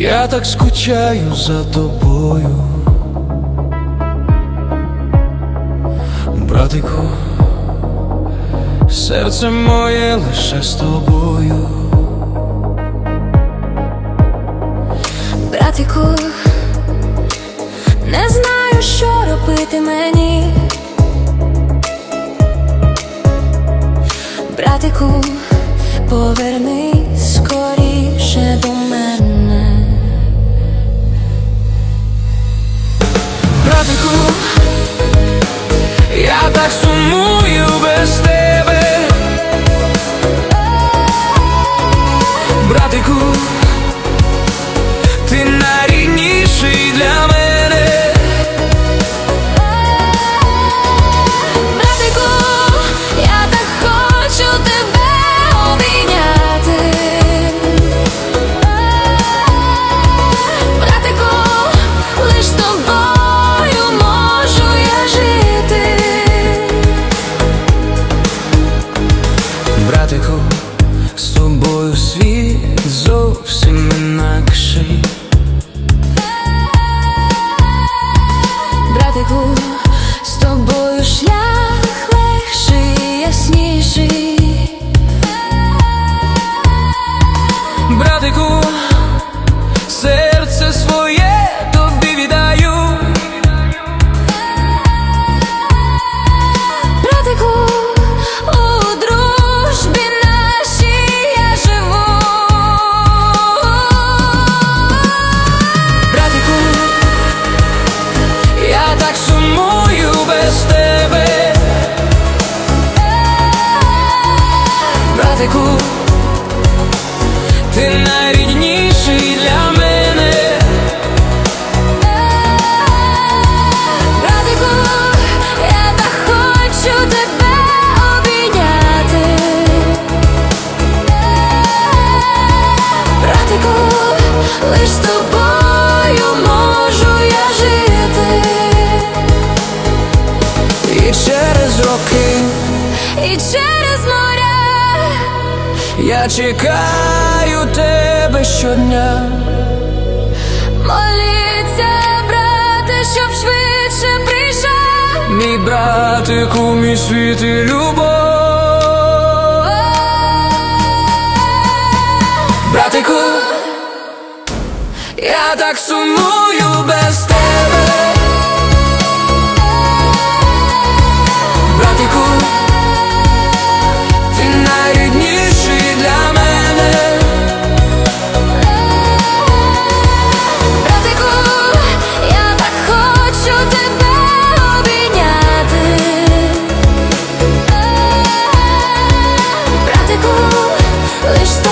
Я так скучаю за тобою, братику, серце моє лише з тобою, братику, не знаю, що робити мені, братику, поверни. математику, ти на рідні. Я чекаю тебе щодня. Моліться, брате, щоб швидше прийшов. Мій братику, мій світ і любов. Братику, я так сумую без. Kışta